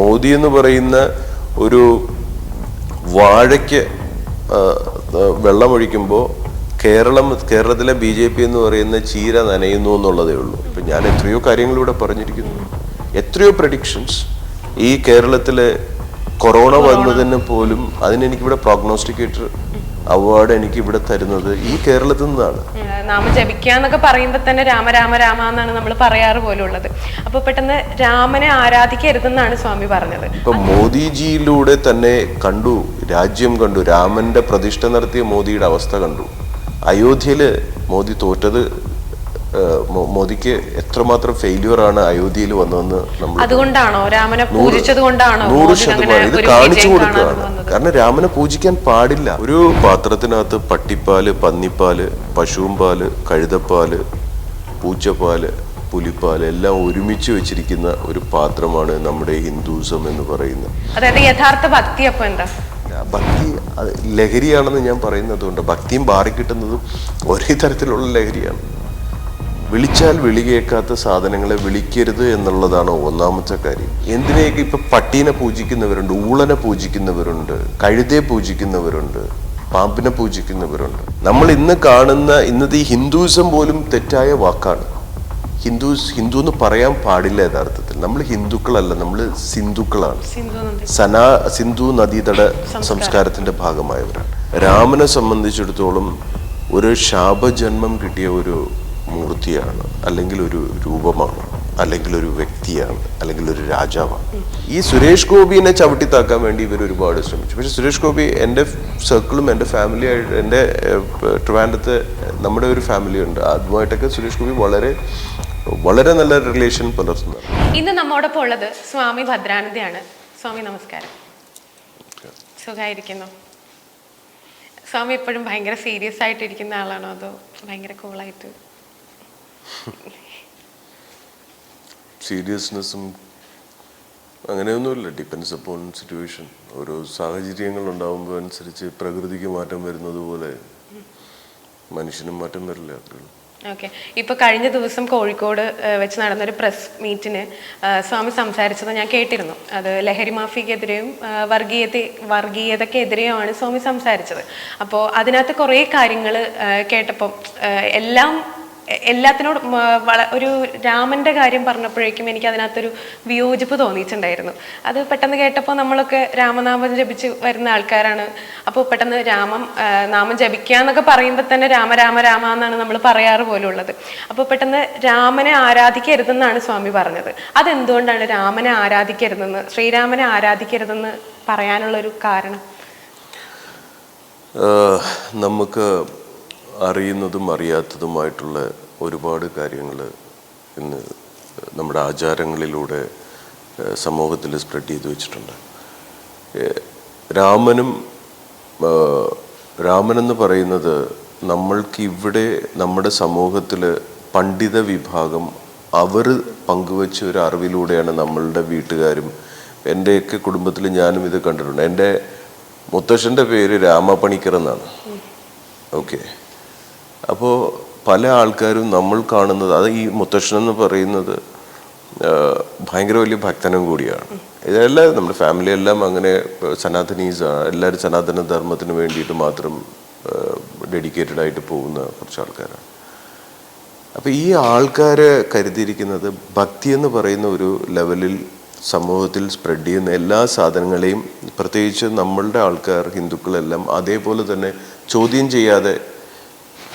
മോദി എന്ന് പറയുന്ന ഒരു വാഴയ്ക്ക് വെള്ളമൊഴിക്കുമ്പോൾ കേരളം കേരളത്തിലെ ബി ജെ പി എന്ന് പറയുന്ന ചീര നനയുന്നു എന്നുള്ളതേ ഉള്ളൂ. ഇപ്പം ഞാൻ എത്രയോ കാര്യങ്ങൾ ഇവിടെ പറഞ്ഞിരിക്കുന്നു. എത്രയോ പ്രഡിക്ഷൻസ് ഈ കേരളത്തിലെ കൊറോണ വന്നതിന് പോലും അതിനെനിക്കിവിടെ പ്രോഗ്നോസ്റ്റിക്കേറ്റർ അവാർഡ് എനിക്ക് ഇവിടെ തരുന്നത് ഈ കേരളത്തിൽ നിന്നാണ്. നാമ ജപിക്കാന്നൊക്കെ പറയുമ്പോൾ തന്നെ രാമ രാമ രാമ എന്നാണ് നമ്മൾ പറയാറ് പോലുള്ളത്. അപ്പൊ പെട്ടെന്ന് രാമനെ ആരാധിക്കരുതെന്നാണ് സ്വാമി പറഞ്ഞത്. ഇപ്പൊ മോദിജിയിലൂടെ തന്നെ കണ്ടു രാജ്യം കണ്ടു രാമന്റെ പ്രതിഷ്ഠ നടത്തിയ മോദിയുടെ അവസ്ഥ കണ്ടു. അയോധ്യയിൽ മോദി തോറ്റത് മോദിക്ക് എത്രമാത്രം ഫെയിലിയർ ആണ് അയോധ്യയിൽ വന്നതെന്ന് നമ്മൾ അതുകൊണ്ടാണോ? രാമനെ പൂജിച്ചത് കൊണ്ടാണോ നൂറ് ശതമാനം. ഇത് കാണിച്ചു കൊടുക്കുകയാണ് കാരണം രാമനെ പൂജിക്കാൻ പാടില്ല. ഒരു പാത്രത്തിനകത്ത് പട്ടിപ്പാൽ പന്നിപ്പാൽ പശുവും പാൽ കഴുതപ്പാൽ പൂച്ചപ്പാൽ പുലിപ്പാൽ എല്ലാം ഒരുമിച്ച് വെച്ചിരിക്കുന്ന ഒരു പാത്രമാണ് നമ്മുടെ ഹിന്ദുസം എന്ന് പറയുന്നത്. അതായത് യഥാർത്ഥ ഭക്തി അപ്പൊ എന്താ? ഭക്തി ലഹരിയാണെന്ന് ഞാൻ പറയുന്നത് കൊണ്ട് ഭക്തിയും ബാറി കിട്ടുന്നതും ഒരേ തരത്തിലുള്ള ലഹരിയാണ്. വിളിച്ചാൽ വിളി കേൾക്കാത്ത സാധനങ്ങളെ വിളിക്കരുത് എന്നുള്ളതാണ് ഒന്നാമത്തെ കാര്യം. എന്തിനെയൊക്കെ ഇപ്പൊ പട്ടീനെ പൂജിക്കുന്നവരുണ്ട് ഊളനെ പൂജിക്കുന്നവരുണ്ട് കഴുതയെ പൂജിക്കുന്നവരുണ്ട് പാമ്പിനെ പൂജിക്കുന്നവരുണ്ട്. നമ്മൾ ഇന്ന് കാണുന്ന ഇന്നത്തെ ഈ ഹിന്ദുയിസം പോലും തെറ്റായ വാക്കാണ്. ഹിന്ദുസ് ഹിന്ദു എന്ന് പറയാൻ പാടില്ല യഥാർത്ഥത്തിൽ. നമ്മൾ ഹിന്ദുക്കളല്ല നമ്മൾ സിന്ധുക്കളാണ്. സനാ സിന്ധു നദീതട സംസ്കാരത്തിന്റെ ഭാഗമായവരാണ്. രാമനെ സംബന്ധിച്ചിടത്തോളം ഒരു ശാപജന്മം കിട്ടിയ ഒരു മൂർത്തിയാണ് അല്ലെങ്കിൽ ഒരു രൂപമാണ് അല്ലെങ്കിൽ ഒരു വ്യക്തിയാണ് അല്ലെങ്കിൽ ഒരു രാജാവാണ്. ഈ സുരേഷ് ഗോപിനെ ചവിട്ടിത്താക്കാൻ വേണ്ടി ഇവർ ഒരുപാട് ശ്രമിച്ചു. പക്ഷെ സുരേഷ് ഗോപി എന്റെ സർക്കിളും എന്റെ ഫാമിലി ആയിട്ട് എന്റെ ട്രിവാൻഡത്തെ നമ്മുടെ ഒരു ഫാമിലി ഉണ്ട്. അതുമായിട്ടൊക്കെ സുരേഷ് ഗോപി വളരെ വളരെ നല്ല റിലേഷൻ പുലർത്തുന്നു ഇന്ന് നമ്മോടൊപ്പം ഉള്ളത് സ്വാമി ഭദ്രാനന്ദയാണ്. സ്വാമി നമസ്കാരം. സുഖമായിരിക്കുന്നു സ്വാമി എപ്പോഴും ഭയങ്കര സീരിയസ് ആയിട്ടിരിക്കുന്ന ആളാണോ? അതോ ഭയങ്കര കൂളായിട്ട് സീരിയസ്നെസ്സും അങ്ങനെയൊന്നുമില്ല. ഡിപ്പെൻസ് അപ്പോൺ സിറ്റുവേഷൻ ഓരോ സാഹചര്യങ്ങൾ ഉണ്ടാകുമ്പോൾ അനുസരിച്ച് പ്രകൃതിക്ക് മാറ്റം വരുന്നത് പോലെ മനുഷ്യനും മാറ്റം വരില്ല. അത്രയുള്ളൂ ഓക്കെ ഇപ്പൊ കഴിഞ്ഞ ദിവസം കോഴിക്കോട് വെച്ച് നടന്നൊരു പ്രസ് മീറ്റിന് സ്വാമി സംസാരിച്ചത് ഞാൻ കേട്ടിരുന്നു. അത് ലഹരി മാഫിയക്കെതിരെയും ഏഹ്, വർഗീയത വർഗീയതക്കെതിരെയുമാണ് സ്വാമി സംസാരിച്ചത്. അപ്പോൾ അതിനകത്ത് കുറേ കാര്യങ്ങൾ കേട്ടപ്പം എല്ലാം എല്ലാത്തിനോടും ഒരു രാമന്റെ കാര്യം പറഞ്ഞപ്പോഴേക്കും എനിക്ക് അതിനകത്തൊരു വിയോജിപ്പ് തോന്നിയിട്ടുണ്ടായിരുന്നു. അത് പെട്ടെന്ന് കേട്ടപ്പോൾ നമ്മളൊക്കെ രാമനാമം ജപിച്ച് വരുന്ന ആൾക്കാരാണ്. അപ്പോൾ പെട്ടെന്ന് രാമം നാമം ജപിക്കുക എന്നൊക്കെ പറയുമ്പോൾ തന്നെ രാമ രാമ രാമ എന്നാണ് നമ്മൾ പറയാറ് പോലുള്ളത്. അപ്പോൾ പെട്ടെന്ന് രാമനെ ആരാധിക്കരുതെന്നാണ് സ്വാമി പറഞ്ഞത്. അതെന്തുകൊണ്ടാണ് രാമനെ ആരാധിക്കരുതെന്ന് ശ്രീരാമനെ ആരാധിക്കരുതെന്ന് പറയാനുള്ളൊരു കാരണം? നമുക്ക് അറിയുന്നതും അറിയാത്തതുമായിട്ടുള്ള ഒരുപാട് കാര്യങ്ങൾ ഇന്ന് നമ്മുടെ ആചാരങ്ങളിലൂടെ സമൂഹത്തിൽ സ്പ്രെഡ് ചെയ്ത് വെച്ചിട്ടുണ്ട്. രാമനും രാമനെന്ന് പറയുന്നത് നമ്മൾക്ക് ഇവിടെ നമ്മുടെ സമൂഹത്തിൽ പണ്ഡിത വിഭാഗം അവർ പങ്കുവച്ച ഒരു അറിവിലൂടെയാണ് നമ്മളുടെ വീട്ടുകാരും എന്റെയൊക്കെ കുടുംബത്തിൽ ഞാനും ഇത് കണ്ടിട്ടുണ്ട്. എന്റെ മുത്തശ്ശന്റെ പേര് രാമപണിക്കർ എന്നാണ്. ഓക്കെ. അപ്പോൾ പല ആൾക്കാരും നമ്മൾ കാണുന്നത് അത് ഈ മുത്തശ്ശൻ എന്ന് പറയുന്നത് ഭയങ്കര വലിയ ഭക്തനും കൂടിയാണ്. ഇതെല്ലാം നമ്മുടെ ഫാമിലി എല്ലാം അങ്ങനെ സനാതനീസ് എല്ലാവരും സനാതന ധർമ്മത്തിന് വേണ്ടിയിട്ട് മാത്രം ഡെഡിക്കേറ്റഡ് ആയിട്ട് പോകുന്ന കുറച്ച് ആൾക്കാരാണ്. അപ്പോൾ ഈ ആൾക്കാരെ കരുതിയിരിക്കുന്നത് ഭക്തി എന്ന് പറയുന്ന ഒരു ലെവലിൽ സമൂഹത്തിൽ സ്പ്രെഡ് ചെയ്യുന്ന എല്ലാ സാധനങ്ങളെയും പ്രത്യേകിച്ച് നമ്മളുടെ ആൾക്കാർ ഹിന്ദുക്കളെല്ലാം അതേപോലെ തന്നെ ചോദ്യം ചെയ്യാതെ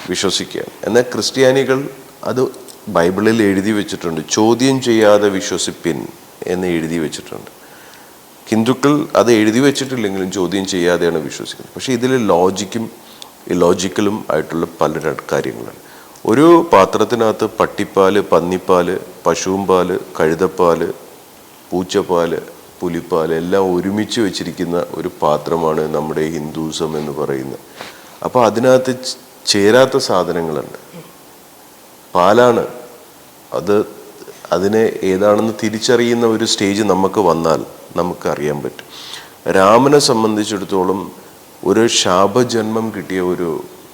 വിശ്വസിക്കുക എന്നാൽ ക്രിസ്ത്യാനികൾ അത് ബൈബിളിൽ എഴുതി വെച്ചിട്ടുണ്ട്. ചോദ്യം ചെയ്യാതെ വിശ്വസിപ്പിൻ എന്ന് എഴുതി വെച്ചിട്ടുണ്ട്. ഹിന്ദുക്കൾ അത് എഴുതി വെച്ചിട്ടില്ലെങ്കിലും ചോദ്യം ചെയ്യാതെയാണ് വിശ്വസിക്കുന്നത്. പക്ഷേ ഇതിൽ ലോജിക്കും ലോജിക്കലും ആയിട്ടുള്ള പല കാര്യങ്ങളാണ് ഒരു പാത്രത്തിനകത്ത് പട്ടിപ്പാൽ പന്നിപ്പാൽ പശുവും പാൽ കഴുതപ്പാൽ പൂച്ചപ്പാൽ പുലിപ്പാൽ എല്ലാം ഒരുമിച്ച് വെച്ചിരിക്കുന്ന ഒരു പാത്രമാണ് നമ്മുടെ ഹിന്ദുസം എന്ന് പറയുന്നത്. അപ്പോൾ അതിനകത്ത് ചേരാത്ത സാധനങ്ങളുണ്ട്. പാലാണ്. അത് അതിനെ ഏതാണെന്ന് തിരിച്ചറിയുന്ന ഒരു സ്റ്റേജ് നമുക്ക് വന്നാൽ നമുക്ക് അറിയാൻ പറ്റും. രാമനെ സംബന്ധിച്ചിടത്തോളം ഒരു ശാപജന്മം കിട്ടിയ ഒരു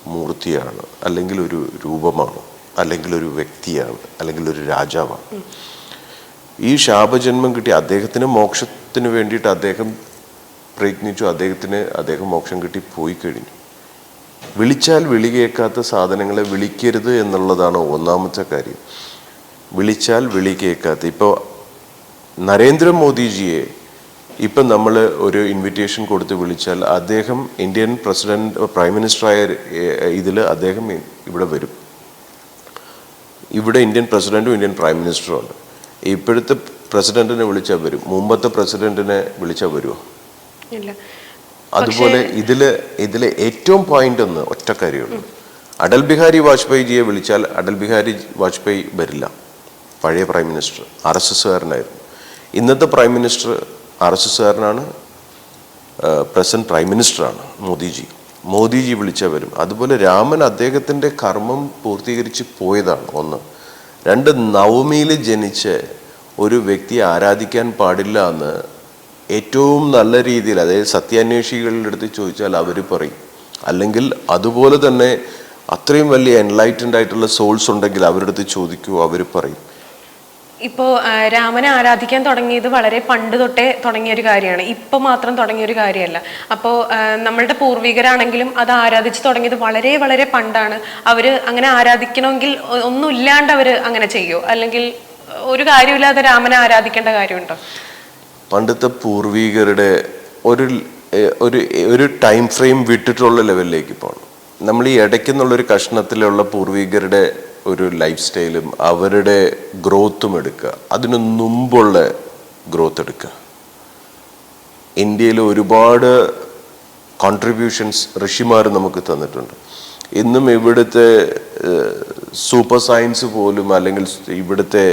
മൂർത്തിയാണ് അല്ലെങ്കിൽ ഒരു രൂപമാണ് അല്ലെങ്കിൽ ഒരു വ്യക്തിയാണ് അല്ലെങ്കിൽ ഒരു രാജാവാണ്. ഈ ശാപജന്മം കിട്ടി അദ്ദേഹത്തിന് മോക്ഷത്തിന് വേണ്ടിയിട്ട് അദ്ദേഹം പ്രയത്നിച്ചു അദ്ദേഹത്തിന് അദ്ദേഹം മോക്ഷം കിട്ടി പോയി കഴിഞ്ഞു. വിളിച്ചാൽ വിളി കേൾക്കാത്ത സാധനങ്ങളെ വിളിക്കരുത് എന്നുള്ളതാണ് ഒന്നാമത്തെ കാര്യം. വിളിച്ചാൽ വിളി കേൾക്കാത്ത ഇപ്പോൾ നരേന്ദ്രമോദിജിയെ ഇപ്പം നമ്മൾ ഒരു ഇൻവിറ്റേഷൻ കൊടുത്ത് വിളിച്ചാൽ അദ്ദേഹം ഇന്ത്യൻ പ്രസിഡന്റ് പ്രൈം മിനിസ്റ്ററായ ഇതിൽ അദ്ദേഹം ഇവിടെ വരും. ഇവിടെ ഇന്ത്യൻ പ്രസിഡന്റും ഇന്ത്യൻ പ്രൈം മിനിസ്റ്ററും ഉണ്ട്. ഇപ്പോഴത്തെ പ്രസിഡന്റിനെ വിളിച്ചാൽ വരും മുമ്പത്തെ പ്രസിഡന്റിനെ വിളിച്ചാൽ വരുമോ ഇല്ല. അതുപോലെ ഇതിൽ ഇതിലെ ഏറ്റവും പോയിന്റ് ഒന്ന് ഒറ്റ കാര്യമുള്ളൂ അടൽ ബിഹാരി വാജ്പേയിജിയെ വിളിച്ചാൽ അടൽ ബിഹാരി വാജ്പേയി വരില്ല. പഴയ പ്രൈം മിനിസ്റ്റർ ആർ എസ് എസ്സുകാരനായിരുന്നു ഇന്നത്തെ പ്രൈം മിനിസ്റ്റർ ആർ എസ് എസ്സുകാരനാണ് പ്രസന്റ് പ്രൈം മിനിസ്റ്ററാണ് മോദിജി. മോദിജി വിളിച്ചാൽ വരും. അതുപോലെ രാമൻ അദ്ദേഹത്തിന്റെ കർമ്മം പൂർത്തീകരിച്ച് പോയതാണ് ഒന്ന്. രണ്ട് നവമിയിൽ ജനിച്ച് ഒരു വ്യക്തിയെ ആരാധിക്കാൻ പാടില്ല എന്ന് ഏറ്റവും നല്ല രീതിയിൽ അതായത് സത്യാന്വേഷികളുടെ അടുത്ത് ചോദിച്ചാൽ അവർ പറയും. അല്ലെങ്കിൽ അതുപോലെ തന്നെ അത്രയും വലിയ എൻലൈറ്റൻഡ് ആയിട്ടുള്ള സോൾസ് ഉണ്ടെങ്കിൽ അവരുടെ അടുത്ത് ചോദിക്കൂ അവർ പറയും. ഇപ്പോ രാമനെ ആരാധിക്കാൻ തുടങ്ങിയത് വളരെ പണ്ട് തൊട്ടേ തുടങ്ങിയ ഒരു കാര്യമാണ്. ഇപ്പൊ മാത്രം തുടങ്ങിയ ഒരു കാര്യമല്ല. അപ്പോൾ നമ്മളുടെ പൂർവികരാണെങ്കിലും അത് ആരാധിച്ച് തുടങ്ങിയത് വളരെ വളരെ പണ്ടാണ്. അവർ അങ്ങനെ ആരാധിക്കണമെങ്കിൽ ഒന്നുമില്ലാണ്ട് അവർ അങ്ങനെ ചെയ്യോ? അല്ലെങ്കിൽ ഒരു കാര്യമില്ലാതെ രാമനെ ആരാധിക്കേണ്ട കാര്യമുണ്ടോ? പണ്ടത്തെ പൂർവികരുടെ ഒരു ഒരു ഒരു ടൈം ഫ്രെയിം വിട്ടിട്ടുള്ള ലെവലിലേക്ക് പോകണം നമ്മൾ ഈ ഇടയ്ക്കെന്നുള്ളൊരു കഷ്ണത്തിലുള്ള പൂർവികരുടെ ഒരു ലൈഫ് സ്റ്റൈലും അവരുടെ ഗ്രോത്തും എടുക്കുക. അതിനു മുമ്പുള്ള ഗ്രോത്ത് എടുക്കുക. ഇന്ത്യയിൽ ഒരുപാട് കോൺട്രിബ്യൂഷൻസ് ഋഷിമാർ നമുക്ക് തന്നിട്ടുണ്ട്. ഇന്നും ഇവിടുത്തെ സൂപ്പർ സയൻസ് പോലും അല്ലെങ്കിൽ ഇവിടുത്തെ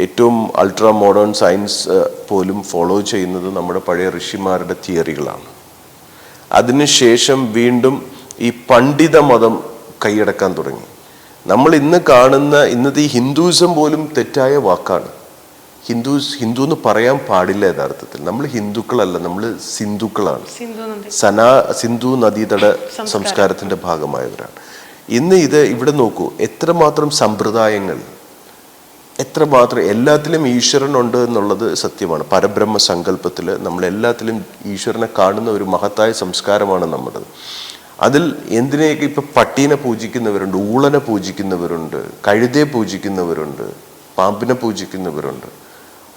ഏറ്റവും അൾട്രാ മോഡേൺ സയൻസ് പോലും ഫോളോ ചെയ്യുന്നത് നമ്മുടെ പഴയ ഋഷിമാരുടെ തിയറികളാണ്. അതിനുശേഷം വീണ്ടും ഈ പണ്ഡിത മതം കൈയടക്കാൻ തുടങ്ങി. നമ്മൾ ഇന്ന് കാണുന്ന ഇന്നത്തെ ഈ ഹിന്ദുയിസം പോലും തെറ്റായ വാക്കാണ്. ഹിന്ദുസ് ഹിന്ദു എന്ന് പറയാൻ പാടില്ല യഥാർത്ഥത്തിൽ. നമ്മൾ ഹിന്ദുക്കളല്ല നമ്മൾ സിന്ധുക്കളാണ്. സനാ സിന്ധു നദീതട സംസ്കാരത്തിന്റെ ഭാഗമായവരാണ്. ഇന്ന് ഇത് ഇവിടെ നോക്കൂ എത്രമാത്രം സമ്പ്രദായങ്ങൾ എത്രമാത്രം എല്ലാത്തിലും ഈശ്വരൻ ഉണ്ട് എന്നുള്ളത് സത്യമാണ്. പരബ്രഹ്മ സങ്കല്പത്തിൽ നമ്മൾ എല്ലാത്തിലും ഈശ്വരനെ കാണുന്ന ഒരു മഹത്തായ സംസ്കാരമാണ് നമ്മുടേത്. അതിൽ എന്തിനെയൊക്കെ ഇപ്പം പട്ടീനെ പൂജിക്കുന്നവരുണ്ട് ഊളനെ പൂജിക്കുന്നവരുണ്ട് കഴുതയെ പൂജിക്കുന്നവരുണ്ട് പാമ്പിനെ പൂജിക്കുന്നവരുണ്ട്.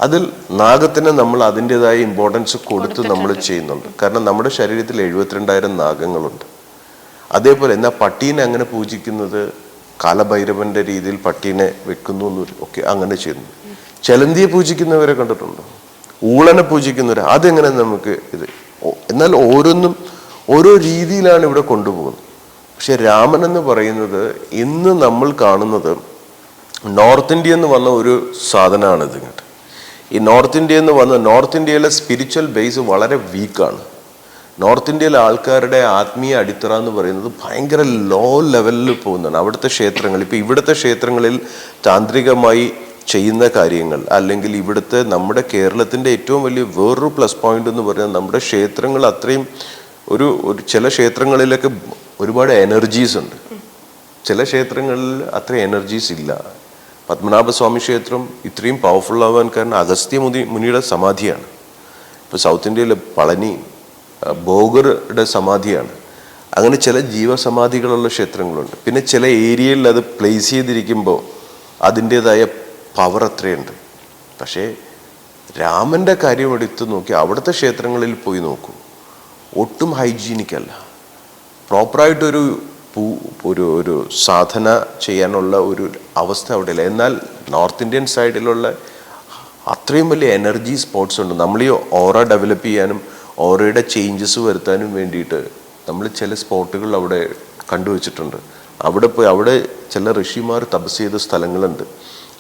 അതിൽ നാഗത്തിന് നമ്മൾ അതിന്റെതായ ഇമ്പോർട്ടൻസ് കൊടുത്ത് നമ്മൾ ചെയ്യുന്നുണ്ട്. കാരണം നമ്മുടെ ശരീരത്തിൽ എഴുപത്തിരണ്ടായിരം നാഗങ്ങളുണ്ട്. അതേപോലെ എന്നാൽ പട്ടീനെ അങ്ങനെ പൂജിക്കുന്നത് കാലഭൈരവന്റെ രീതിയിൽ പട്ടീനെ വെക്കുന്നു ഒക്കെ അങ്ങനെ ചെയ്യുന്നു. ചെലന്തിയെ പൂജിക്കുന്നവരെ കണ്ടിട്ടുണ്ടോ? ഊളനെ പൂജിക്കുന്നവരെ. അതെങ്ങനെ നമുക്ക് ഇത് എന്നാൽ ഓരോന്നും ഓരോ രീതിയിലാണ് ഇവിടെ കൊണ്ടുപോകുന്നത്. പക്ഷെ രാമൻ എന്ന് പറയുന്നത് ഇന്ന് നമ്മൾ കാണുന്നത് നോർത്ത് ഇന്ത്യ എന്ന് വന്ന ഒരു സാധനമാണ് ഇത് ഈ നോർത്ത് ഇന്ത്യ എന്ന് വന്ന നോർത്ത് ഇന്ത്യയിലെ സ്പിരിച്വൽ ബേസ് വളരെ വീക്കാണ് നോർത്ത് ഇന്ത്യയിലെ ആൾക്കാരുടെ ആത്മീയ അടിത്തറ എന്ന് പറയുന്നത് ഭയങ്കര ലോ ലെവലിൽ പോകുന്നതാണ്. അവിടുത്തെ ക്ഷേത്രങ്ങൾ ഇപ്പം ഇവിടുത്തെ ക്ഷേത്രങ്ങളിൽ താന്ത്രികമായി ചെയ്യുന്ന കാര്യങ്ങൾ അല്ലെങ്കിൽ ഇവിടുത്തെ നമ്മുടെ കേരളത്തിന്റെ ഏറ്റവും വലിയ വേറൊരു പ്ലസ് പോയിന്റ് എന്ന് പറഞ്ഞാൽ നമ്മുടെ ക്ഷേത്രങ്ങൾ അത്രയും ഒരു ഒരു ചില ക്ഷേത്രങ്ങളിലൊക്കെ ഒരുപാട് എനർജീസ് ഉണ്ട്. ചില ക്ഷേത്രങ്ങളിൽ അത്ര എനർജീസ് ഇല്ല. പത്മനാഭസ്വാമി ക്ഷേത്രം ഇത്രയും പവർഫുൾ ആവാൻ കാരണം അഗസ്ത്യ മുനി മുനിയുടെ സമാധിയാണ്. ഇപ്പോൾ സൗത്ത് ഇന്ത്യയിലെ പളനി ആ, ബോഗറുടെ സമാധിയാണ്. അങ്ങനെ ചില ജീവസമാധികളുള്ള ക്ഷേത്രങ്ങളുണ്ട്. പിന്നെ ചില ഏരിയയിൽ അത് പ്ലേസ് ചെയ്തിരിക്കുമ്പോൾ അതിന്റേതായ പവർ അത്രയുണ്ട്. പക്ഷേ രാമന്റെ കാര്യം എടുത്ത് നോക്കി അവിടുത്തെ ക്ഷേത്രങ്ങളിൽ പോയി നോക്കൂ. ഒട്ടും ഹൈജീനിക് അല്ല. പ്രോപ്പറായിട്ടൊരു പൂ ഒരു ഒരു സാധന ചെയ്യാനുള്ള ഒരു അവസ്ഥ അവിടെ ഇല്ല എന്നാൽ നോർത്ത് ഇന്ത്യൻ സൈഡിലുള്ള അത്രയും വലിയ എനർജി സ്പോർട്സ് ഉണ്ട്. നമ്മൾ ഈ ഓറ ഡെവലപ്പ് ചെയ്യാനും ഓറയുടെ ചേഞ്ചസ് വരുത്താനും വേണ്ടിയിട്ട് നമ്മൾ ചില സ്പോട്ടുകൾ അവിടെ കണ്ടുവച്ചിട്ടുണ്ട്. അവിടെ പോയി അവിടെ ചില ഋഷിമാർ തപസ് ചെയ്ത സ്ഥലങ്ങളുണ്ട്.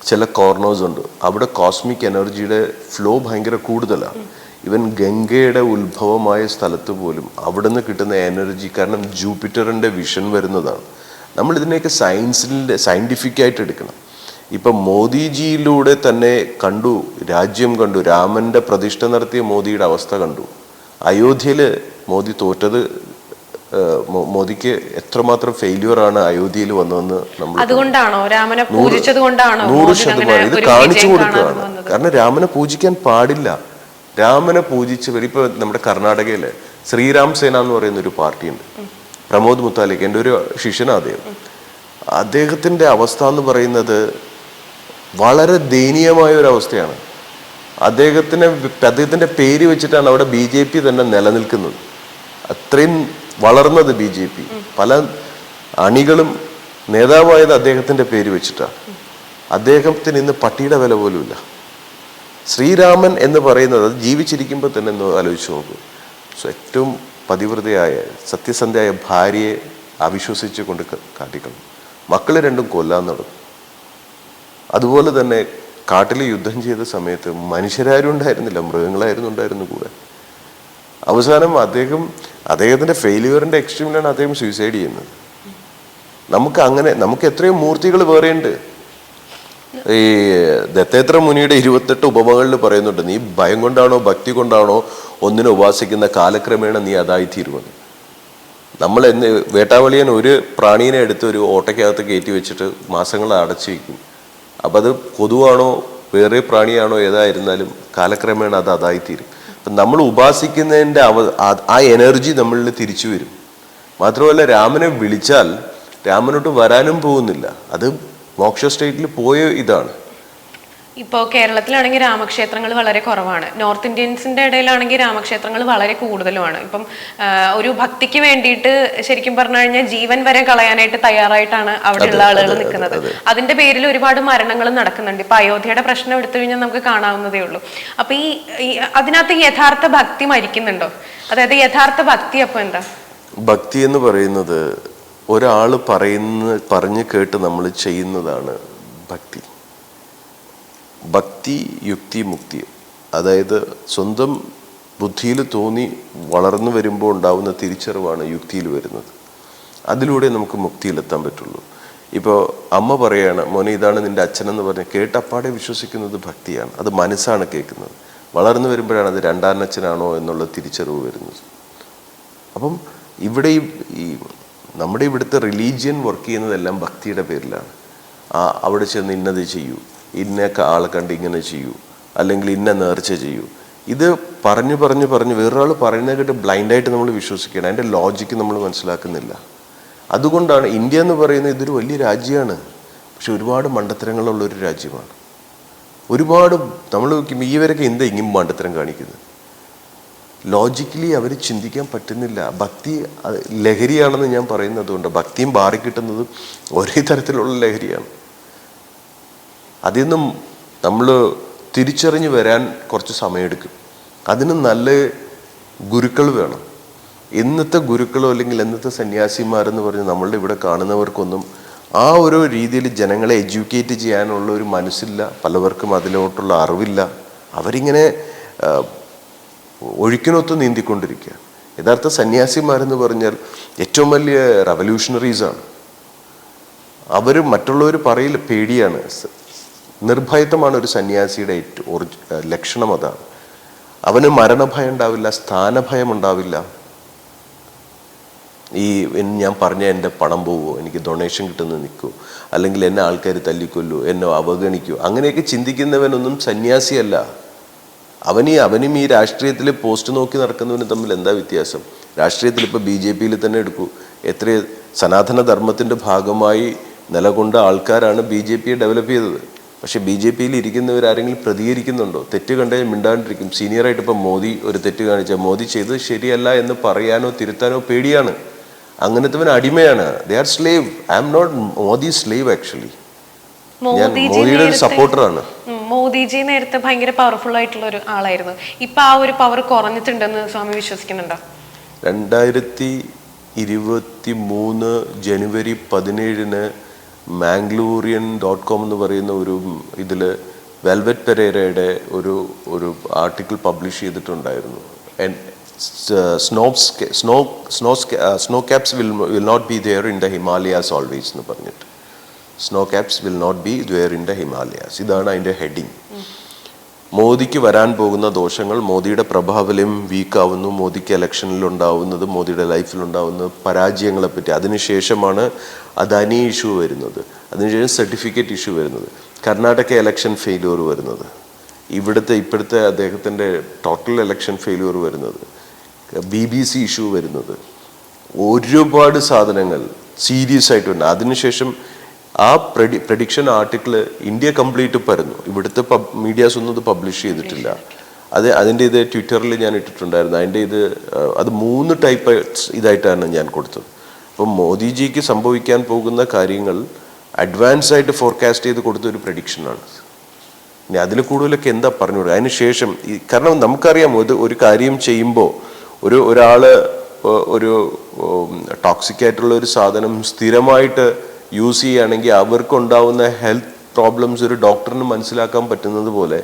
ചില കോർണേഴ്സ് ഉണ്ട്. അവിടെ കോസ്മിക് എനർജിയുടെ ഫ്ലോ ഭയങ്കര കൂടുതലാണ് ഇവൻ ഗംഗയുടെ ഉത്ഭവമായ സ്ഥലത്ത് പോലും അവിടെ നിന്ന് കിട്ടുന്ന എനർജി കാരണം ജൂപ്പിറ്ററിന്റെ വിഷൻ വരുന്നതാണ്. നമ്മൾ ഇതിനെയൊക്കെ സയൻസിന്റെ സയന്റിഫിക് ആയിട്ട് എടുക്കണം. ഇപ്പം മോദിജിയിലൂടെ തന്നെ കണ്ടു രാജ്യം കണ്ടു രാമന്റെ പ്രതിഷ്ഠ നടത്തിയ മോദിയുടെ അവസ്ഥ കണ്ടു. അയോധ്യയിൽ മോദി തോറ്റത് മോദിക്ക് എത്രമാത്രം ഫെയില്യൂർ ആണ് അയോധ്യയിൽ വന്നതെന്ന് നമ്മൾ അതുകൊണ്ടാണോ? രാമനെ പൂജിച്ചത് കൊണ്ടാണോ നൂറ് ശതമാനം. ഇത് കാണിച്ചു കൊടുക്കുകയാണ് കാരണം രാമനെ പൂജിക്കാൻ പാടില്ല. രാമനെ പൂജിച്ചവർ ഇപ്പൊ നമ്മുടെ കർണാടകയിലെ ശ്രീരാം സേന എന്ന് പറയുന്ന ഒരു പാർട്ടിയുണ്ട് പ്രമോദ് മുത്താലിക്ക് എന്റെ ഒരു ശിഷ്യനാണ് അദ്ദേഹം. അദ്ദേഹത്തിന്റെ അവസ്ഥ എന്ന് പറയുന്നത് വളരെ ദയനീയമായ ഒരു അവസ്ഥയാണ് അദ്ദേഹത്തിന് അദ്ദേഹത്തിന്റെ പേര് വെച്ചിട്ടാണ് അവിടെ ബി ജെ പി തന്നെ നിലനിൽക്കുന്നത്. അത്രയും വളർന്നത് ബി ജെ പി. പല അണികളും നേതാവായത് അദ്ദേഹത്തിന്റെ പേര് വെച്ചിട്ടാണ് അദ്ദേഹത്തിന് ഇന്ന് പട്ടിയുടെ വില പോലുമില്ല. ശ്രീരാമൻ എന്ന് പറയുന്നത് അത് ജീവിച്ചിരിക്കുമ്പോൾ തന്നെ ഒന്ന് ആലോചിച്ച് നോക്കും. സോ ഏറ്റവും പതിവ്രതയായ സത്യസന്ധയായ ഭാര്യയെ അവിശ്വസിച്ച് കൊണ്ട് കാട്ടിക്കളും കാട്ടിക്കളഞ്ഞു. മക്കളെ രണ്ടും കൊല്ലാൻ നടക്കും അതുപോലെ തന്നെ കാട്ടിൽ യുദ്ധം ചെയ്ത സമയത്ത് മനുഷ്യരാരും ഉണ്ടായിരുന്നില്ല മൃഗങ്ങളായിരുന്നു ഉണ്ടായിരുന്നു കൂടെ. അവസാനം അദ്ദേഹം അദ്ദേഹത്തിന്റെ ഫെയിലിയറിന്റെ എക്സ്ട്രീമിലാണ് അദ്ദേഹം സൂയിസൈഡ് ചെയ്യുന്നത്. നമുക്ക് അങ്ങനെ നമുക്ക് എത്രയോ മൂർത്തികൾ വേറെയുണ്ട്. ഈ ദത്തേത്ര മുനിയുടെ ഇരുപത്തെട്ട് ഉപമകളിൽ പറയുന്നുണ്ട് നീ ഭയം കൊണ്ടാണോ ഭക്തി കൊണ്ടാണോ ഒന്നിനെ ഉപാസിക്കുന്ന കാലക്രമേണ നീ അതായി തീരുമെന്ന് നമ്മൾ എന്ന് വേട്ടാവളിയൻ ഒരു പ്രാണീനെ എടുത്ത് ഒരു ഓട്ടയ്ക്കകത്ത് കയറ്റി വെച്ചിട്ട് മാസങ്ങൾ അടച്ചു വയ്ക്കും അപ്പം അത് കൊതുവാണോ വേറെ പ്രാണിയാണോ ഏതായിരുന്നാലും കാലക്രമേണ അത് അതായിത്തീരും. അപ്പം നമ്മൾ ഉപാസിക്കുന്നതിന്റെ അവ ആ- എനർജി നമ്മളിൽ തിരിച്ചു വരും. മാത്രമല്ല രാമനെ വിളിച്ചാൽ രാമനോട്ട് വരാനും പോകുന്നില്ല. അത് മോക്ഷ സ്റ്റേറ്റിൽ പോയ ഇതാണ്. ഇപ്പോൾ കേരളത്തിലാണെങ്കിൽ രാമക്ഷേത്രങ്ങൾ വളരെ കുറവാണ്. നോർത്ത് ഇന്ത്യൻസിന്റെ ഇടയിലാണെങ്കിൽ രാമക്ഷേത്രങ്ങൾ വളരെ കൂടുതലുമാണ്. ഇപ്പം ഒരു ഭക്തിക്ക് വേണ്ടിയിട്ട് ശരിക്കും പറഞ്ഞു കഴിഞ്ഞാൽ ജീവൻ വരെ കളയാനായിട്ട് തയ്യാറായിട്ടാണ് അവിടെയുള്ള ആളുകൾ നിൽക്കുന്നത്. അതിന്റെ അതിന്റെ പേരിൽ ഒരുപാട് മരണങ്ങൾ നടക്കുന്നുണ്ട്. ഇപ്പം അയോധ്യയുടെ പ്രശ്നം എടുത്തു കഴിഞ്ഞാൽ നമുക്ക് കാണാവുന്നതേ ഉള്ളൂ. അപ്പം ഈ ഈ അതിനകത്ത് യഥാർത്ഥ ഭക്തി മരിക്കുന്നുണ്ടോ? അതായത് യഥാർത്ഥ ഭക്തി അപ്പോൾ എന്താ? ഭക്തി എന്ന് പറയുന്നത് ഒരാൾ പറയുന്ന പറഞ്ഞു കേട്ട് നമ്മൾ ചെയ്യുന്നതാണ് ഭക്തി. ഭക്തി യുക്തി മുക്തി. അതായത് സ്വന്തം ബുദ്ധിയിൽ തോന്നി വളർന്നു വരുമ്പോൾ ഉണ്ടാവുന്ന തിരിച്ചറിവാണ് യുക്തിയിൽ വരുന്നത്. അതിലൂടെ നമുക്ക് മുക്തിയിലെത്താൻ പറ്റുള്ളൂ. ഇപ്പോൾ അമ്മ പറയാണ് മോനെ ഇതാണ് നിന്റെ അച്ഛനെന്ന് പറഞ്ഞ് കേട്ടപ്പാടെ വിശ്വസിക്കുന്നത് ഭക്തിയാണ്. അത് മനസ്സാണ് കേൾക്കുന്നത്. വളർന്നു വരുമ്പോഴാണ് അത് രണ്ടാനച്ഛനാണോ എന്നുള്ള തിരിച്ചറിവ് വരുന്നത്. അപ്പം ഇവിടെ ഈ- നമ്മുടെ ഇവിടുത്തെ റിലീജിയൻ വർക്ക് ചെയ്യുന്നതെല്ലാം ഭക്തിയുടെ പേരിലാണ്. ആ അവിടെ ചെന്ന് ഇന്നത് ചെയ്യൂ. ഇന്ന ആളെ കണ്ട് ഇങ്ങനെ ചെയ്യൂ അല്ലെങ്കിൽ ഇന്ന നേർച്ച ചെയ്യൂ. ഇത് പറഞ്ഞു പറഞ്ഞു പറഞ്ഞു വേറൊരാൾ പറയുന്നത് കേട്ട് ബ്ലൈൻഡായിട്ട് നമ്മൾ വിശ്വസിക്കണം അതിന്റെ ലോജിക്ക് നമ്മൾ മനസ്സിലാക്കുന്നില്ല. അതുകൊണ്ടാണ് ഇന്ത്യ എന്ന് പറയുന്നത് ഇതൊരു വലിയ രാജ്യമാണ്. പക്ഷെ ഒരുപാട് മണ്ടത്തരങ്ങളുള്ള ഒരു രാജ്യമാണ്. ഒരുപാട് നമ്മൾ നോക്കുമ്പോൾ ഈവരൊക്കെ എന്താ ഇങ്ങും മണ്ടത്തരം കാണിക്കുന്നത്? ലോജിക്കലി അവർ ചിന്തിക്കാൻ പറ്റുന്നില്ല. ഭക്തി ലഹരിയാണെന്ന് ഞാൻ പറയുന്നത് കൊണ്ട് ഭക്തിയും ബാറി കിട്ടുന്നതും ഒരേ തരത്തിലുള്ള ലഹരിയാണ്. അതിൽ നിന്നും നമ്മൾ തിരിച്ചറിഞ്ഞ് വരാൻ കുറച്ച് സമയമെടുക്കും അതിന് നല്ല ഗുരുക്കൾ വേണം. ഇന്നത്തെ ഗുരുക്കളോ അല്ലെങ്കിൽ ഇന്നത്തെ സന്യാസിമാരെന്ന് പറഞ്ഞ് നമ്മളുടെ ഇവിടെ കാണുന്നവർക്കൊന്നും ആ ഒരു രീതിയിൽ ജനങ്ങളെ എഡ്യൂക്കേറ്റ് ചെയ്യാനുള്ള ഒരു മനസ്സില്ല. പലവർക്കും അതിലോട്ടുള്ള അറിവില്ല. അവരിങ്ങനെ ഒഴുക്കിനൊത്ത് നീന്തിക്കൊണ്ടിരിക്കുക. യഥാർത്ഥ സന്യാസിമാരെന്ന് പറഞ്ഞാൽ ഏറ്റവും വലിയ റവല്യൂഷണറീസാണ് അവർ മറ്റുള്ളവർ പറയില്ല പേടിയാണ്. നിർഭയത്വമാണ് ഒരു സന്യാസിയുടെ ലക്ഷണം അതാണ് അവന് മരണഭയം ഉണ്ടാവില്ല സ്ഥാനഭയം ഉണ്ടാവില്ല. ഈ ഞാൻ പറഞ്ഞ എന്റെ പണം പോവോ എനിക്ക് ഡൊണേഷൻ കിട്ടുന്ന നിൽക്കുമോ അല്ലെങ്കിൽ എന്നെ ആൾക്കാർ തല്ലിക്കൊല്ലോ എന്നെ അവഗണിക്കുമോ അങ്ങനെയൊക്കെ ചിന്തിക്കുന്നവനൊന്നും സന്യാസിയല്ല. അവനീ അവനും ഈ രാഷ്ട്രീയത്തിൽ പോസ്റ്റ് നോക്കി നടക്കുന്നവനും തമ്മിൽ എന്താ വ്യത്യാസം? രാഷ്ട്രീയത്തിൽ ഇപ്പോൾ ബി ജെ പിയിൽ തന്നെ എടുക്കൂ. എത്ര സനാതന ധർമ്മത്തിന്റെ ഭാഗമായി നിലകൊണ്ട ആൾക്കാരാണ് ബി ജെ പിയെ ഡെവലപ്പ് ചെയ്തത്. പക്ഷേ ബി ജെ പിയിൽ ഇരിക്കുന്നവരാരെങ്കിലും പ്രതികരിക്കുന്നുണ്ടോ? തെറ്റ് കണ്ടേ മിണ്ടാണ്ടിരിക്കും. സീനിയറായിട്ട് ഇപ്പം മോദി ഒരു തെറ്റ് കാണിച്ചാൽ മോദി ചെയ്തത് ശരിയല്ല എന്ന് പറയാനോ തിരുത്താനോ പേടിയാണ്. അങ്ങനത്തെവൻ അടിമയാണ്. They are slave I am not Modi slave actually ഞാൻ മോദിയുടെ ഒരു സപ്പോർട്ടറാണ് മോദിജി നേരത്തെ ഭയങ്കര പവർഫുൾ ആയിട്ടുള്ള ഒരു ആളായിരുന്നു. ഇപ്പൊ ആ ഒരു പവർ കുറഞ്ഞിട്ടുണ്ടെന്ന് സ്വാമി വിശ്വസിക്കുന്നുണ്ടോ? രണ്ടായിരത്തി ഇരുപത്തി മൂന്ന് ജനുവരി പതിനേഴിന് മാംഗ്ലൂറിയൻ ഡോട്ട് കോം എന്ന് പറയുന്ന ഒരു ഇതിൽ വെൽവെറ്റ് പെരേരയുടെ ഒരു ഒരു ആർട്ടിക്കിൾ പബ്ലിഷ് ചെയ്തിട്ടുണ്ടായിരുന്നു. Snopes snow snow snow caps will will not be there in the Himalayas always എന്ന് പറഞ്ഞിട്ട്. Snow caps will not be there in the Himalayas ഇതാണ് അതിന്റെ ഹെഡിങ് മോദിക്ക് വരാൻ പോകുന്ന ദോഷങ്ങൾ മോദിയുടെ പ്രഭാവലയം വീക്കാവുന്നു. മോദിക്ക് ഇലക്ഷനിൽ ഉണ്ടാവുന്നത് മോദിയുടെ ലൈഫിൽ പരാജയങ്ങളെ പറ്റി അതിനുശേഷമാണ് അദാനി ഇഷ്യൂ വരുന്നത്. അതിനുശേഷം സർട്ടിഫിക്കറ്റ് ഇഷ്യൂ വരുന്നത്. കർണാടക ഇലക്ഷൻ ഫെയിലിയർ വരുന്നത്. ഇവിടുത്തെ ഇപ്പോഴത്തെ അദ്ദേഹത്തിന്റെ ടോട്ടൽ ഇലക്ഷൻ ഫെയിലിയർ വരുന്നത്. ബി ബി സി ഇഷ്യൂ വരുന്നത്. ഒരുപാട് സാധനങ്ങൾ സീരിയസ് ആയിട്ടുണ്ട്. അതിനുശേഷം ആ pred prediction article India complete പരന്നു. ഇവിടുത്തെ മീഡിയാസ് ഒന്നും അത് പബ്ലിഷ് ചെയ്തിട്ടില്ല. അത് അതിന്റെ ഇത് ട്വിറ്ററിൽ ഞാൻ ഇട്ടിട്ടുണ്ടായിരുന്നു. അതിന്റെ ഇത് അത് മൂന്ന് ടൈപ്പ് ഇതായിട്ടാണ് ഞാൻ കൊടുത്തത്. അപ്പം മോദിജിക്ക് സംഭവിക്കാൻ പോകുന്ന കാര്യങ്ങൾ അഡ്വാൻസ് ആയിട്ട് ഫോർകാസ്റ്റ് ചെയ്ത് കൊടുത്ത ഒരു പ്രഡിക്ഷനാണ് ഇനി അതിൽ കൂടുതലൊക്കെ എന്താ പറഞ്ഞു കൊടുക്കുക? അതിന് ശേഷം ഈ കാരണം നമുക്കറിയാം ഇത് ഒരു കാര്യം ചെയ്യുമ്പോൾ ഒരു ഒരാൾ ഒരു ടോക്സിക് ആയിട്ടുള്ള ഒരു സാധനം സ്ഥിരമായിട്ട് യൂസ് ചെയ്യുകയാണെങ്കിൽ അവർക്കുണ്ടാവുന്ന ഹെൽത്ത് പ്രോബ്ലംസ് ഒരു ഡോക്ടറിന് മനസ്സിലാക്കാൻ പറ്റുന്നത് പോലെ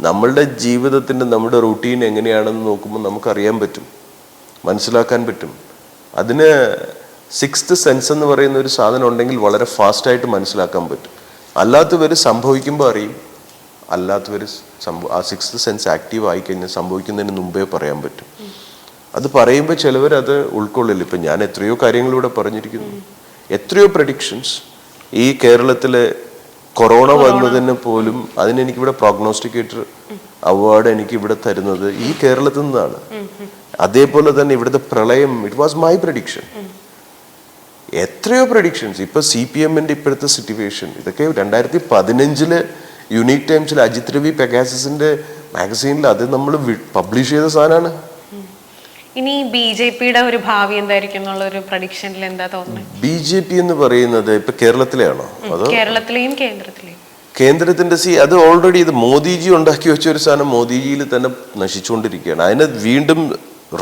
നമ്മളുടെ ജീവിതത്തിന്റെ നമ്മുടെ റൂട്ടീൻ എങ്ങനെയാണെന്ന് നോക്കുമ്പോൾ നമുക്കറിയാൻ പറ്റും മനസ്സിലാക്കാൻ പറ്റും. അതിന് സിക്സ്ത് സെൻസ് എന്ന് പറയുന്ന ഒരു സാധനം ഉണ്ടെങ്കിൽ വളരെ ഫാസ്റ്റായിട്ട് മനസ്സിലാക്കാൻ പറ്റും. അല്ലാത്തവർ സംഭവിക്കുമ്പോൾ അറിയും. അല്ലാത്തവർ സംഭവ ആ സിക്സ്ത് സെൻസ് ആക്റ്റീവ് ആയി കഴിഞ്ഞാൽ സംഭവിക്കുന്നതിന് മുമ്പേ പറയാൻ പറ്റും. അത് പറയുമ്പോൾ ചിലവർ അത് ഉൾക്കൊള്ളില്ല. ഇപ്പം ഞാൻ എത്രയോ കാര്യങ്ങളിലൂടെ പറഞ്ഞിരിക്കുന്നു. എത്രയോ പ്രഡിക്ഷൻസ് ഈ കേരളത്തിലെ കൊറോണ വന്നതിന് പോലും അതിന് എനിക്കിവിടെ പ്രോഗ്നോസ്റ്റിക്കേറ്റർ അവാർഡ് എനിക്ക് ഇവിടെ തരുന്നത് ഈ കേരളത്തിൽ നിന്നാണ്. അതേപോലെ തന്നെ ഇവിടുത്തെ പ്രളയം ഇറ്റ് വാസ് മൈ പ്രഡിക്ഷൻ എത്രയോ പ്രഡിക്ഷൻസ് ഇപ്പൊ സി പി എമ്മിന്റെ ഇപ്പോഴത്തെ സിറ്റുവേഷൻ ഇതൊക്കെ രണ്ടായിരത്തി പതിനഞ്ചിൽ യുണീക് ടൈംസിൽ അജിത് രവി പെഗാസിന്റെ മാഗസീനിൽ അത് നമ്മൾ പബ്ലിഷ് ചെയ്ത സാധനമാണ് ഇനി ബി ജെ പിയുടെ ഒരു ഭാവി എന്തായിരിക്കും എന്നുള്ള ഒരു പ്രഡിക്ഷനിൽ എന്താ തോന്നുന്നത്? ബി ജെ പി എന്ന് പറയുന്നത് ഇപ്പൊ കേരളത്തിലെയാണോ അതോ കേരളത്തിലെയും കേന്ദ്രത്തിലെയും. കേന്ദ്രത്തിന്റെ സി അത് ഓൾറെഡി ഇത് മോദിജി ഉണ്ടാക്കി വെച്ച ഒരു സാധനം മോദിജിയിൽ തന്നെ നശിച്ചുകൊണ്ടിരിക്കുകയാണ്. അതിനെ വീണ്ടും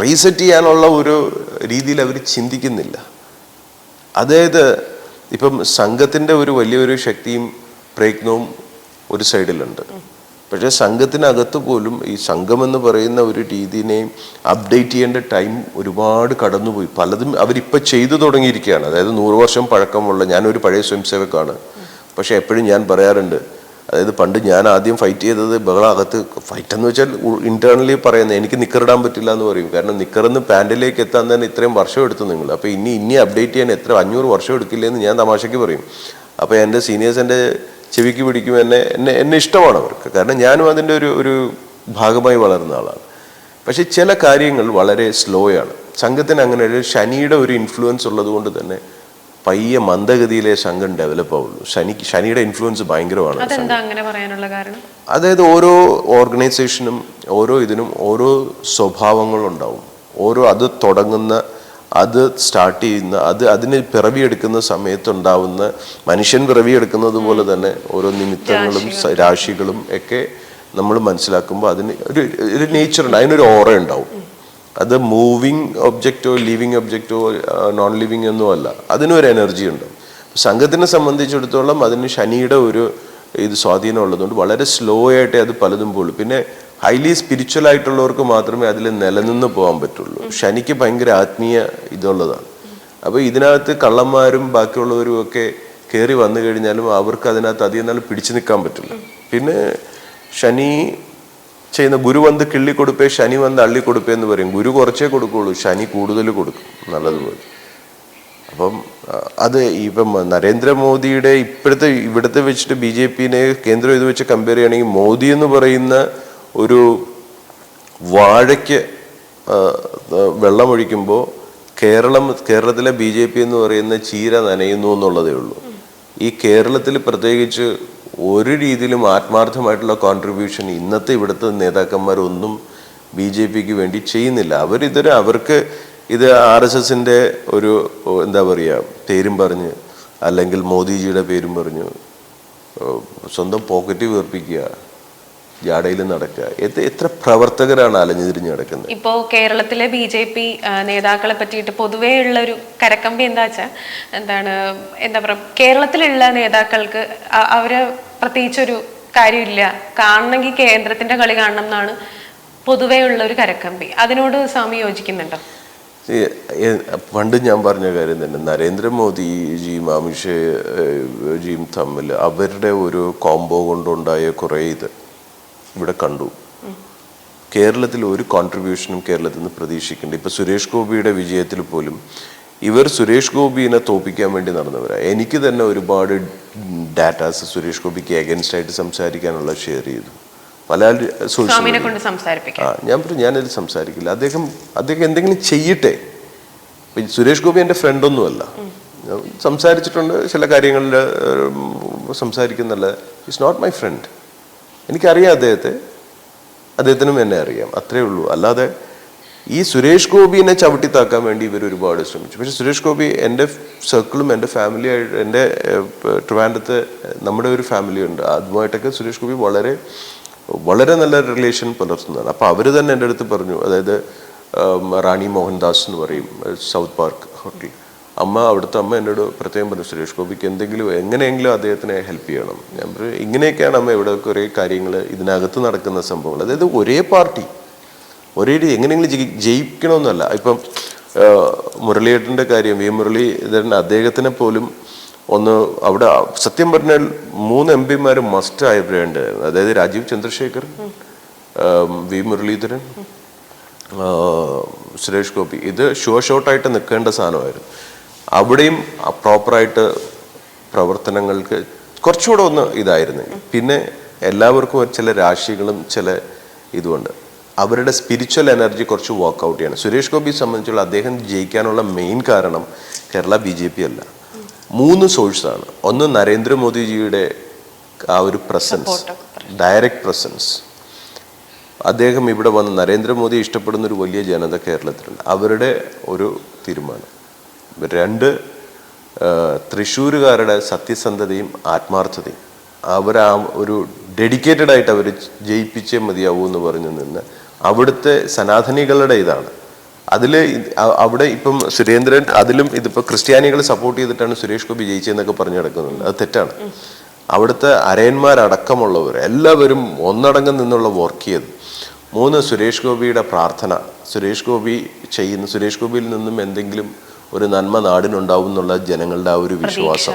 റീസെറ്റ് ചെയ്യാനുള്ള ഒരു രീതിയിൽ അവർ ചിന്തിക്കുന്നില്ല. അതായത് ഇപ്പം സംഘത്തിന്റെ ഒരു വലിയൊരു ശക്തിയും പ്രയത്നവും ഒരു സൈഡിലുണ്ട് പക്ഷേ സംഘത്തിനകത്ത് പോലും ഈ സംഘം എന്ന് പറയുന്ന ഒരു രീതിനെയും അപ്ഡേറ്റ് ചെയ്യേണ്ട ടൈം ഒരുപാട് കടന്നുപോയി. പലതും അവരിപ്പോൾ ചെയ്തു തുടങ്ങിയിരിക്കുകയാണ്. അതായത് നൂറ് വർഷം പഴക്കമുള്ള ഞാനൊരു പഴയ സ്വയംസേവക്കാണ്. പക്ഷേ എപ്പോഴും ഞാൻ പറയാറുണ്ട് അതായത് പണ്ട് ഞാൻ ആദ്യം ഫൈറ്റ് ചെയ്തത് ബഹളം അകത്ത് ഫൈറ്റ് എന്ന് വെച്ചാൽ ഇന്റേണലി പറയുന്നത് എനിക്ക് നിക്കറിടാൻ പറ്റില്ല എന്ന് പറയും. കാരണം നിക്കറിന്ന് പാന്റിലേക്ക് എത്താൻ തന്നെ ഇത്രയും വർഷം എടുത്തു നിങ്ങൾ അപ്പോൾ ഇനി ഇനി അപ്ഡേറ്റ് ചെയ്യാൻ എത്ര അഞ്ഞൂറ് വർഷം എടുക്കില്ല എന്ന് ഞാൻ തമാശയ്ക്ക് പറയും. അപ്പോൾ എന്റെ സീനിയേഴ്സ് എന്റെ ചെവിക്ക് പിടിക്കും. എന്നെ എന്നെ എന്നെ ഇഷ്ടമാണ് അവർക്ക്. കാരണം ഞാനും അതിന്റെ ഒരു ഒരു ഭാഗമായി വളർന്ന ആളാണ്. പക്ഷേ ചില കാര്യങ്ങൾ വളരെ സ്ലോ ആണ്. സംഘത്തിന് അങ്ങനെ ഒരു ശനിയുടെ ഒരു ഇൻഫ്ലുവൻസ് ഉള്ളത് കൊണ്ട് തന്നെ പയ്യെ മന്ദഗതിയിലെ സംഘം ഡെവലപ്പ് ആവുള്ളൂ. ശനിക്ക് ശനിയുടെ ഇൻഫ്ലുവൻസ് ഭയങ്കരമാണ് അതായത് ഓരോ ഓർഗനൈസേഷനും ഓരോ ഇതിനും ഓരോ സ്വഭാവങ്ങളുണ്ടാവും. ഓരോ അത് തുടങ്ങുന്ന അത് സ്റ്റാർട്ട് ചെയ്യുന്ന അത് അതിന് പിറവിയെടുക്കുന്ന സമയത്തുണ്ടാവുന്ന മനുഷ്യൻ പിറവിയെടുക്കുന്നത് പോലെ തന്നെ ഓരോ നിമിത്തങ്ങളും രാശികളും ഒക്കെ നമ്മൾ മനസ്സിലാക്കുമ്പോൾ അതിന് ഒരു ഒരു നേച്ചർ ഉണ്ട് അതിനൊരു ഓറ ഉണ്ടാവും. അത് മൂവിങ് ഒബ്ജക്റ്റോ ലിവിങ് ഒബ്ജക്റ്റോ നോൺ ലിവിങ് ഒന്നും അല്ല അതിനൊരു എനർജി ഉണ്ട് സംഘത്തിനെ സംബന്ധിച്ചിടത്തോളം അതിന് ശനിയുടെ ഒരു ഇത് സ്വാധീനം ഉള്ളതുകൊണ്ട് വളരെ സ്ലോ ആയിട്ടേ അത് പലതും പോകുള്ളൂ പിന്നെ ഹൈലി സ്പിരിച്വൽ ആയിട്ടുള്ളവർക്ക് മാത്രമേ അതിൽ നിലനിന്ന് പോകാൻ പറ്റുള്ളൂ. ശനിക്ക് ഭയങ്കര ആത്മീയ ഇതുള്ളതാണ്. അപ്പോൾ ഇതിനകത്ത് കള്ളന്മാരും ബാക്കിയുള്ളവരും ഒക്കെ കയറി വന്നു കഴിഞ്ഞാലും അവർക്ക് അതിനകത്ത് അധികം നാൾ പിടിച്ചു നിൽക്കാൻ പറ്റില്ല. പിന്നെ ശനി ചെയ്യുന്ന ഗുരു വന്ന് കിള്ളി കൊടുപ്പേ ശനി വന്ന് അള്ളി കൊടുപ്പേ എന്ന് പറയും. ഗുരു കുറച്ചേ കൊടുക്കുള്ളൂ ശനി കൂടുതൽ കൊടുക്കും. നല്ലതുപോലെ. അപ്പം അത് ഇപ്പം നരേന്ദ്രമോദിയുടെ ഇപ്പോഴത്തെ ഇവിടുത്തെ വെച്ചിട്ട് ബി ജെ പിനെ കേന്ദ്രം ഇത് വെച്ച് കമ്പയർ ചെയ്യുകയാണെങ്കിൽ മോദി എന്ന് പറയുന്ന ഒരു വാഴയ്ക്ക് വെള്ളമൊഴിക്കുമ്പോൾ കേരളം കേരളത്തിലെ ബി ജെ പി എന്ന് പറയുന്ന ചീര നനയുന്നു എന്നുള്ളതേ ഉള്ളൂ. ഈ കേരളത്തിൽ പ്രത്യേകിച്ച് ഒരു രീതിയിലും ആത്മാർത്ഥമായിട്ടുള്ള കോൺട്രിബ്യൂഷൻ ഇന്നത്തെ ഇവിടുത്തെ നേതാക്കന്മാരൊന്നും ബി ജെ പിക്ക് വേണ്ടി ചെയ്യുന്നില്ല. അവരിതൊരു അവർക്ക് ഇത് ആർ എസ് എസിന്റെ ഒരു എന്താ പറയുക പേരും പറഞ്ഞ് അല്ലെങ്കിൽ മോദിജിയുടെ പേരും പറഞ്ഞ് സ്വന്തം പോക്കറ്റ് വീർപ്പിക്കുക ജാടയിൽ നടക്കുക. എത്ര പ്രവർത്തകരാണ് അലഞ്ഞുതിരിഞ്ഞ് നടക്കുന്നത് ഇപ്പോ കേരളത്തിലെ ബി ജെ പി നേതാക്കളെ പറ്റിയിട്ട് പൊതുവേ ഉള്ള ഒരു കരക്കമ്പി എന്താ വെച്ചാൽ എന്താണ് എന്താ പറയുക കേരളത്തിലുള്ള നേതാക്കൾക്ക് അവരെ പ്രത്യേകിച്ചൊരു കാര്യമില്ല. കാണണമെങ്കിൽ കേന്ദ്രത്തിന്റെ കളി കാണണം എന്നാണ് പൊതുവേ ഉള്ള ഒരു കരക്കമ്പി. അതിനോട് സ്വാമി യോജിക്കുന്നുണ്ടോ? പണ്ട് ഞാൻ പറഞ്ഞ കാര്യം തന്നെ നരേന്ദ്രമോദിജിയും അമിത്ഷാജിയും തമ്മിൽ അവരുടെ ഒരു കോംബോ കൊണ്ടുണ്ടായ കുറേ ഇത്. ഇവിടെ കണ്ടു. കേരളത്തിൽ ഒരു കോൺട്രിബ്യൂഷനും കേരളത്തിൽ നിന്ന് പ്രതീക്ഷിക്കേണ്ട. ഇപ്പൊ സുരേഷ് ഗോപിയുടെ വിജയത്തിൽ പോലും ഇവർ സുരേഷ് ഗോപിനെ തോപ്പിക്കാൻ വേണ്ടി നടന്നവരാണ് എനിക്ക് തന്നെ ഒരുപാട് ഡാറ്റാസ് സുരേഷ് ഗോപിക്ക് അഗൻസ്റ്റ് ആയിട്ട് സംസാരിക്കാനുള്ള ഷെയർ ചെയ്തു. പല ആ ഞാൻ പറഞ്ഞു ഞാനതിൽ സംസാരിക്കില്ല. അദ്ദേഹം അദ്ദേഹം എന്തെങ്കിലും ചെയ്യട്ടെ. സുരേഷ് ഗോപി എന്റെ ഫ്രണ്ടൊന്നുമല്ല സംസാരിച്ചിട്ടുണ്ട് ചില കാര്യങ്ങളിൽ സംസാരിക്കുന്നല്ല. ഇറ്റ്സ് നോട്ട് മൈ ഫ്രണ്ട് എനിക്കറിയാം അദ്ദേഹത്തെ. അദ്ദേഹത്തിനും എന്നെ അറിയാം. അത്രേ ഉള്ളൂ. അല്ലാതെ ഈ സുരേഷ് ഗോപിനെ ചവിട്ടിത്താക്കാൻ വേണ്ടി ഇവർ ഒരുപാട് ശ്രമിച്ചു. പക്ഷെ സുരേഷ് ഗോപി എന്റെ സർക്കിളും എന്റെ ഫാമിലി ആയിട്ട് എന്റെ ട്രിവാൻഡത്ത് നമ്മുടെ ഒരു ഫാമിലി ഉണ്ട്. അതുമായിട്ടൊക്കെ സുരേഷ് ഗോപി വളരെ വളരെ നല്ല റിലേഷൻ പുലർത്തുന്നതാണ്. അപ്പോൾ അവർ തന്നെ എന്റെ അടുത്ത് പറഞ്ഞു. അതായത് റാണി മോഹൻദാസ് എന്ന് പറയും സൗത്ത് പാർക്ക് ഹോട്ടൽ അമ്മ അവിടുത്തെ അമ്മ എന്നോട് പ്രത്യേകം പറഞ്ഞു സുരേഷ് ഗോപിക്ക് എന്തെങ്കിലും എങ്ങനെയെങ്കിലും അദ്ദേഹത്തിനെ ഹെൽപ്പ് ചെയ്യണം. ഞാൻ പറഞ്ഞു ഇങ്ങനെയൊക്കെയാണ് അമ്മ ഇവിടെ കുറേ കാര്യങ്ങൾ ഇതിനകത്ത് നടക്കുന്ന സംഭവങ്ങൾ. അതായത് ഒരേ പാർട്ടി ഒരേ രീതി എങ്ങനെയെങ്കിലും ജയി- ജയിക്കണമെന്നല്ല. ഇപ്പം മുരളിയേട്ടന്റെ കാര്യം വി മുരളീധരൻ അദ്ദേഹത്തിനെ പോലും ഒന്ന് അവിടെ സത്യം പറഞ്ഞാൽ മൂന്ന് എം പിമാർ മസ്റ്റ് ആയവരുണ്ട്. അതായത് രാജീവ് ചന്ദ്രശേഖർ വി മുരളീധരൻ സുരേഷ് ഗോപി. ഇത് ഷോ ഷോട്ടായിട്ട് നിൽക്കേണ്ട സാധനമായിരുന്നു. അവിടെയും പ്രോപ്പറായിട്ട് പ്രവർത്തനങ്ങൾക്ക് കുറച്ചുകൂടെ ഒന്ന് ഇതായിരുന്നു. പിന്നെ എല്ലാവർക്കും ചില രാശികളും ചില ഇതുമുണ്ട് അവരുടെ സ്പിരിച്വൽ എനർജി കുറച്ച് വർക്കൗട്ട് ചെയ്യണം. സുരേഷ് ഗോപിയെ സംബന്ധിച്ചുള്ള അദ്ദേഹം ജയിക്കാനുള്ള മെയിൻ കാരണം കേരള ബി ജെ പി അല്ല. മൂന്ന് സോഴ്സാണ് ഒന്ന് നരേന്ദ്രമോദിജിയുടെ ആ ഒരു പ്രസൻസ് ഡയറക്റ്റ് പ്രസൻസ് അദ്ദേഹം ഇവിടെ വന്ന് നരേന്ദ്രമോദി ഇഷ്ടപ്പെടുന്ന ഒരു വലിയ ജനത കേരളത്തിലുണ്ട്. അവരുടെ ഒരു തീരുമാനം. രണ്ട് തൃശ്ശൂരുകാരുടെ സത്യസന്ധതയും ആത്മാർത്ഥതയും. അവർ ആ ഒരു ഡെഡിക്കേറ്റഡ് ആയിട്ട് അവർ ജയിപ്പിച്ചേ മതിയാവൂ എന്ന് പറഞ്ഞു നിന്ന് അവിടുത്തെ സനാതനികളുടെ ഇതാണ്. അതിൽ അവിടെ ഇപ്പം സുരേന്ദ്രൻ അതിലും ഇതിപ്പോൾ ക്രിസ്ത്യാനികളെ സപ്പോർട്ട് ചെയ്തിട്ടാണ് സുരേഷ് ഗോപി ജയിച്ചതെന്നൊക്കെ പറഞ്ഞു നടക്കുന്നുണ്ട്. അത് തെറ്റാണ്. അവിടുത്തെ അരയന്മാരടക്കമുള്ളവർ എല്ലാവരും ഒന്നടങ്കം നിന്നുള്ള വർക്ക് ചെയ്ത്. മൂന്ന് സുരേഷ് ഗോപിയുടെ പ്രാർത്ഥന. സുരേഷ് ഗോപി ചെയ്യുന്ന സുരേഷ് ഗോപിയിൽ നിന്നും എന്തെങ്കിലും ഒരു നന്മ നാടിനുണ്ടാവും എന്നുള്ള ജനങ്ങളുടെ ആ ഒരു വിശ്വാസം.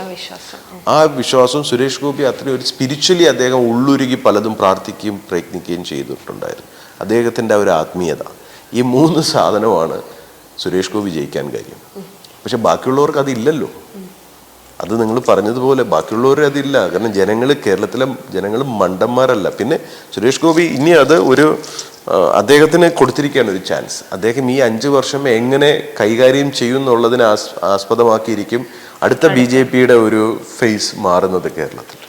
ആ വിശ്വാസം സുരേഷ് ഗോപി അത്രയും ഒരു സ്പിരിച്വലി അദ്ദേഹം ഉള്ളുരുകി പലതും പ്രാർത്ഥിക്കുകയും പ്രയത്നിക്കുകയും ചെയ്തിട്ടുണ്ടായിരുന്നു. അദ്ദേഹത്തിന്റെ ഒരു ആത്മീയത. ഈ മൂന്ന് സാധനമാണ് സുരേഷ് ഗോപി ജയിക്കാൻ കാര്യം. പക്ഷെ ബാക്കിയുള്ളവർക്ക് അതില്ലല്ലോ അത് നിങ്ങൾ പറഞ്ഞതുപോലെ ബാക്കിയുള്ളവർ അതില്ല. കാരണം ജനങ്ങൾ കേരളത്തിലെ ജനങ്ങൾ മണ്ടന്മാരല്ല. പിന്നെ സുരേഷ് ഗോപി ഇനി അത് ഒരു അദ്ദേഹത്തിന് കൊടുത്തിരിക്കുകയാണ് ഒരു ചാൻസ് അദ്ദേഹം ഈ അഞ്ച് വർഷം എങ്ങനെ കൈകാര്യം ചെയ്യും എന്നുള്ളതിനെ ആസ് ആസ്പദമാക്കിയിരിക്കും അടുത്ത ബി ജെ പിയുടെ ഒരു ഫേസ് മാറുന്നത് കേരളത്തിൽ.